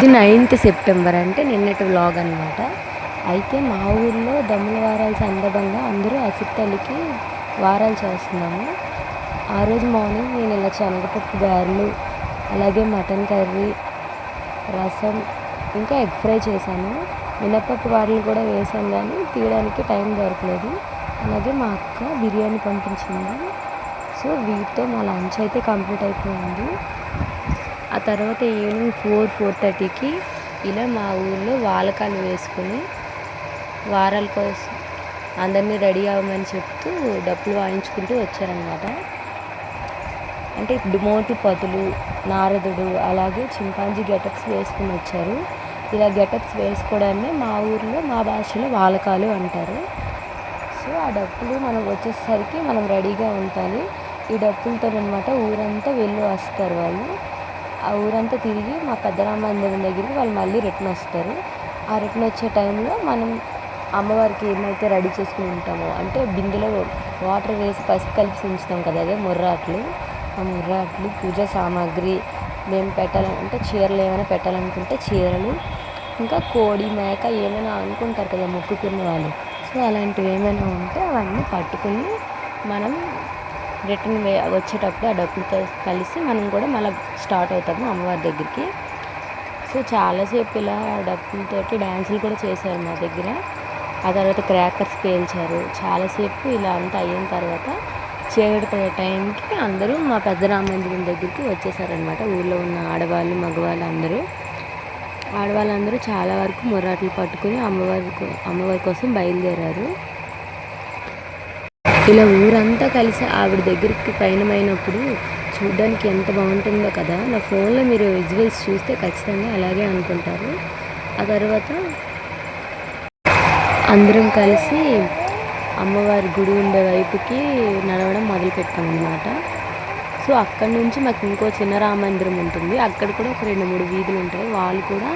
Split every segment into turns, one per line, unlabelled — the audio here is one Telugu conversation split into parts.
ఇది నైన్త్ సెప్టెంబర్ అంటే నిన్నటి వ్లాగ్ అనమాట అయితే మా ఊర్లో దమ్ముల వారాలు సందర్భంగా అందరూ అసిత్తలికి వారాలు చేస్తున్నాము. ఆ రోజు మార్నింగ్ నేను ఇలా శనగపప్పు గారెలు అలాగే మటన్ కర్రీ రసం ఇంకా ఎగ్ ఫ్రై చేశాను. మినప్పప్పు వారలు కూడా వేసాను కానీ తీయడానికి టైం దొరకలేదు. అలాగే మా అక్క బిర్యానీ పంపించింది. సో వీటితో మా లంచ్ అయితే కంప్లీట్ అయిపోయింది. తర్వాత ఈవినింగ్ ఫోర్ ఫోర్ థర్టీకి ఇలా మా ఊళ్ళో వాలకాలు వేసుకొని వారాల కోసం అందరినీ రెడీ అవ్వమని చెప్తూ డబ్బులు వాయించుకుంటూ వచ్చారనమాట అంటే మోటు పదులు నారదుడు అలాగే చింపాంజీ గెటప్స్ వేసుకుని వచ్చారు. ఇలా గెటప్స్ వేసుకోవడాన్ని మా ఊర్లో మా భాషలో వాలకాలు అంటారు. సో ఆ డప్పులు మనం వచ్చేసరికి మనం రెడీగా ఉండాలి ఈ డప్పులతో అనమాట ఊరంతా వెళ్ళి వస్తారు వాళ్ళు. ఆ ఊరంతా తిరిగి మా పెద్దరామ మందిరం దగ్గరికి వాళ్ళు మళ్ళీ రిటర్న్ వస్తారు. ఆ రిటర్న్ వచ్చే టైంలో మనం అమ్మవారికి ఏమైతే రెడీ చేసుకుని ఉంటామో అంటే బిందెలో వాటర్ వేసి పసుపు కలిపి ఉంచుతాం కదా అదే ముర్రాట్లు ఆ ముర్రాట్లు పూజ సామాగ్రి మేము పెట్టాలంటే చీరలు ఏమైనా పెట్టాలనుకుంటే చీరలు ఇంకా కోడి మేక ఏమైనా అనుకుంటారు కదా మొక్కుకున్న వాళ్ళు. సో అలాంటివి ఏమైనా ఉంటే అవన్నీ పట్టుకుని మనం రిటర్న్ వచ్చేటప్పుడు ఆ డబ్బులతో కలిసి మనం కూడా మళ్ళీ స్టార్ట్ అవుతాము అమ్మవారి దగ్గరికి. సో చాలాసేపు ఇలా డబ్బులతోటి డ్యాన్సులు కూడా చేశారు మా దగ్గర. ఆ తర్వాత క్రాకర్స్ పేల్చారు. చాలాసేపు ఇలా అంతా అయిన తర్వాత చీకటి పడే టైంకి అందరూ మా పెద్ద రామందిరం దగ్గరికి వచ్చేసారనమాట ఊళ్ళో ఉన్న ఆడవాళ్ళు మగవాళ్ళు అందరూ. ఆడవాళ్ళందరూ చాలా వరకు మొరాట్లు పట్టుకుని అమ్మవారి అమ్మవారి కోసం బయలుదేరారు. ఇలా ఊరంతా కలిసి ఆవిడ దగ్గరికి పయనమైనప్పుడు చూడ్డానికి ఎంత బాగుంటుందో కదా. నా ఫోన్లో మీరు విజువల్స్ చూస్తే ఖచ్చితంగా అలాగే అనుకుంటారు. ఆ తర్వాత అందరం కలిసి అమ్మవారి గుడి ఉండే వైపుకి నడవడం మొదలుపెట్టామన్నమాట సో అక్కడి నుంచి మాకు ఇంకో చిన్న రామందిరం ఉంటుంది. అక్కడ కూడా ఒక రెండు మూడు వీధులు ఉంటాయి. వాళ్ళు కూడా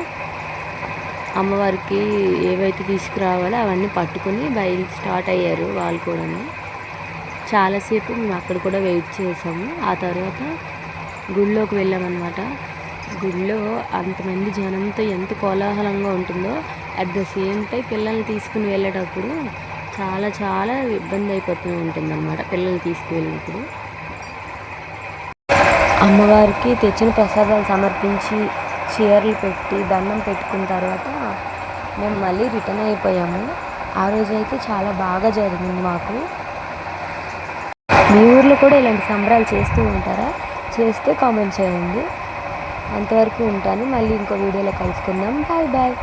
అమ్మవారికి ఏవైతే తీసుకురావాలో అవన్నీ పట్టుకొని బయలు స్టార్ట్ అయ్యారు వాళ్ళు కూడా చాలాసేపు మేము అక్కడ కూడా వెయిట్ చేసాము. ఆ తర్వాత గుళ్ళోకి వెళ్ళామన్నమాట. గుళ్ళో అంతమంది జనంతో ఎంత కోలాహలంగా ఉంటుందో అట్ ద సేమ్ టైం పిల్లల్ని తీసుకుని వెళ్ళేటప్పుడు చాలా చాలా ఇబ్బంది అయిపోతూ ఉంటుందన్నమాట పిల్లల్ని తీసుకువెళ్ళినప్పుడు. అమ్మవారికి తెచ్చిన ప్రసాదాలు సమర్పించి చీరలు పెట్టి దండం పెట్టుకున్న తర్వాత మేము మళ్ళీ రిటర్న్ అయిపోయాము. ఆ రోజైతే చాలా బాగా జరిగింది మాకు. మీ ఊర్లో కూడా ఇలాంటి సంబరాలు చేస్తూ ఉంటారా? చేస్తే కామెంట్ చేయండి. అంతవరకు ఉంటాను. మళ్ళీ ఇంకో వీడియోలో కలుసుకుందాం. Bye bye.